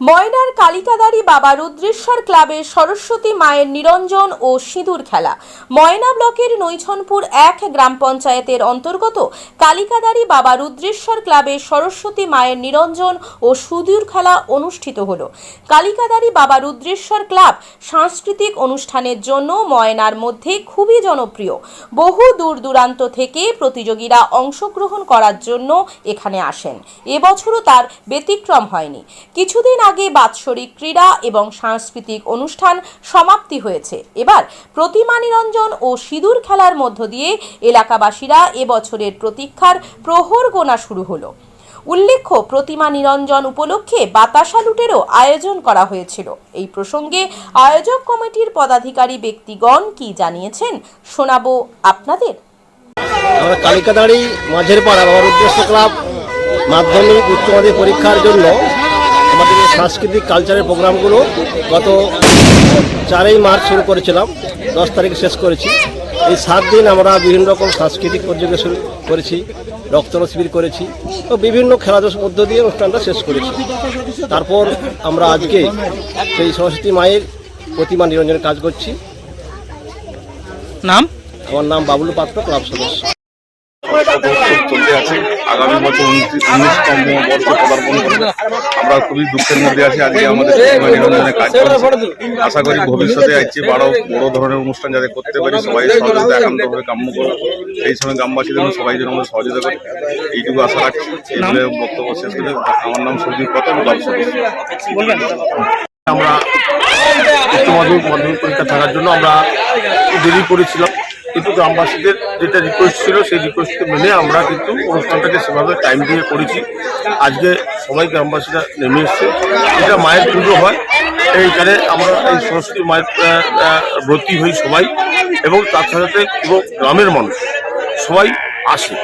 ময়নার কালিকাদারি বাবা রুদ্রেশ্বর ক্লাবের সরস্বতী মায়ের নিরঞ্জন ও সিঁদুর খেলা। ময়না ব্লকের নৈছনপুর এক গ্রাম পঞ্চায়েতের অন্তর্গত কালিকাদারি বাবা রুদ্রেশ্বর ক্লাবের সরস্বতী মায়ের নিরঞ্জন ও সুদূর খেলা অনুষ্ঠিত হলো। কালিকাদারি বাবা রুদ্রেশ্বর ক্লাব সাংস্কৃতিক অনুষ্ঠানের জন্য ময়নার মধ্যে খুবই জনপ্রিয়। বহু দূর দূরান্ত থেকে প্রতিযোগীরা অংশগ্রহণ করার জন্য এখানে আসেন। এবছরও তার ব্যতিক্রম হয়নি। কিছুদিন আগে বাৎসরিক ক্রীড়া এবং সাংস্কৃতিক অনুষ্ঠান সমাপ্তি হয়েছে। এবার প্রতিমা নিরঞ্জন ও সিঁদুর খেলার মধ্য দিয়ে এলাকাবাসীরা এবছরের প্রতীক্ষার প্রহর গোনা শুরু হলো। উল্লেখ্য, প্রতিমা নিরঞ্জন উপলক্ষে বাতাসা লুটেরও আয়োজন করা হয়েছিল। এই প্রসঙ্গে আয়োজক কমিটির পদাধিকারী ব্যক্তিগণ কি জানিয়েছেন শোনাবো আপনাদের। আমরা কালিকাদাড়ি মাঝের পাড়া বাবার উদ্দেশ্য ক্লাব, মাধ্যমিক উচ্চ মাধ্যমিক পরীক্ষার জন্য আমাদের এই সাংস্কৃতিক কালচারের প্রোগ্রামগুলো গত চারই মার্চ শুরু করেছিলাম দশ তারিখে শেষ করেছি। এই সাত দিন আমরা বিভিন্ন রকম সাংস্কৃতিক পর্যবেক্ষণ করেছি রক্তদান শিবির করেছি ও বিভিন্ন খেলাধুলার মধ্য দিয়ে অনুষ্ঠানটা শেষ করেছি। তারপর আমরা আজকে সেই সরস্বতী মায়ের প্রতিমা নিরঞ্জনের কাজ করছি। নাম? আমার নাম বাবলু পাত্র ক্লাব সদস্য। আছে। আগামী বছর উনিশতম বর্ষ আমরা খুবই দুঃখের মধ্যে আছি। আজকে আমাদের প্রতিমা নিরঞ্জনের কাজ আশা করি ভবিষ্যতে আসছে বড় বড় ধরনের অনুষ্ঠান যাতে করতে পারি, সবাই সহযোগিতা একান্তভাবে কাম্য করব এই সময় গ্রামবাসীদের সবাই যেন আমাদের সহযোগিতা করে। এইটুকু আশা রাখছি। বক্তব্য শেষ করে আমার নাম সঞ্জীব ক্লাব আমরা উচ্চ মাধ্যমিক মাধ্যমিক পরীক্ষা থাকার জন্য আমরা দেরি করেছিলাম। কিন্তু গ্রামবাসীদের যেটা রিকোয়েস্ট ছিল, সেই রিকোয়েস্টকে মেনে আমরা কিন্তু অনুষ্ঠানটাকে সেভাবে টাইম দিয়ে করেছি। আজকে সবাই গ্রামবাসীরা নেমে এসছে। এটা মায়ের পুজো হয়। এইখানে আমরা এই সরস্বতী মায়ের ব্রতী হই সবাই এবং তার সাথে সাথে পুরো গ্রামের মানুষ সবাই আসে।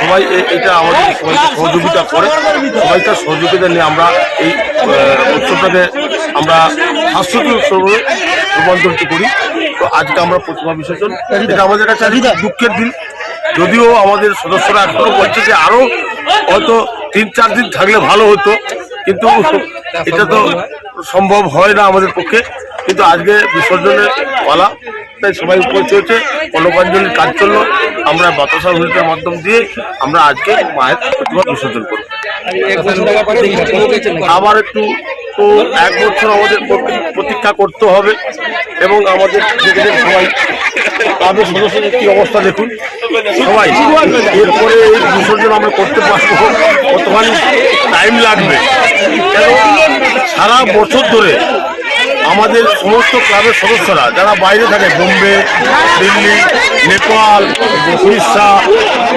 সবাই এটা আমাদের সবাইকে সহযোগিতা করে। সবাই তার সহযোগিতা নিয়ে আমরা এই উৎসবটাকে আমরা সাংস্কৃতিক উৎসবে রূপান্তরিত করি। তো আজকে আমরা প্রতিমা বিসর্জন। এটা আমাদের কাছে দুঃখের দিন। যদিও আমাদের সদস্যরা এখনও বলছে যে আরও হয়তো তিন চার দিন থাকলে ভালো হতো। কিন্তু এটা তো সম্ভব হয় না আমাদের পক্ষে। কিন্তু আজকে বিসর্জনের পালা তাই সবাই উপর চলছে কলকাঞ্জলির কাজ চলল। আমরা বাতাসা ভূমিকার মাধ্যম দিয়ে আমরা আজকে মায়ের প্রতিমা বিসর্জন করব। আবার একটু তো এক বছর আমাদের প্রতি- প্রতীক্ষা করতে হবে এবং আমাদের সবাই তাদের সদস্যদের কি অবস্থা দেখুন। সবাই এরপরে এই বিসর্জন আমরা করতে পারব। কতখানি টাইম লাগবে। সারা বছর ধরে আমাদের সমস্ত ক্লাবের সদস্যরা, যারা বাইরে থাকে, বোম্বে, দিল্লি, নেপাল, উড়িষ্যা,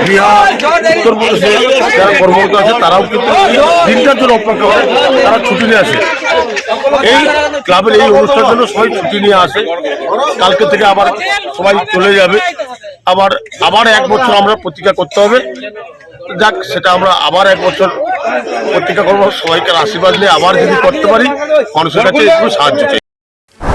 বিহার, উত্তরপ্রদেশে যারা কর্মরত আছে, তারাও কিন্তু দিনটার জন্য অপেক্ষা করে, তারা ছুটি নিয়ে আসে। এই ক্লাবের এই অনুষ্ঠানের জন্য সবাই ছুটি নিয়ে আসে। কালকে থেকে আবার সবাই চলে যাবে। আবার আবার এক বছর আমরা প্রতীক্ষা করতে হবে। যাক, সেটা আমরা আবার এক বছর প্রতীক্ষা করব। সবাইকার আশীর্বাদ নিয়ে আবার যদি করতে পারি, মানুষের কাছে একটু সাহায্য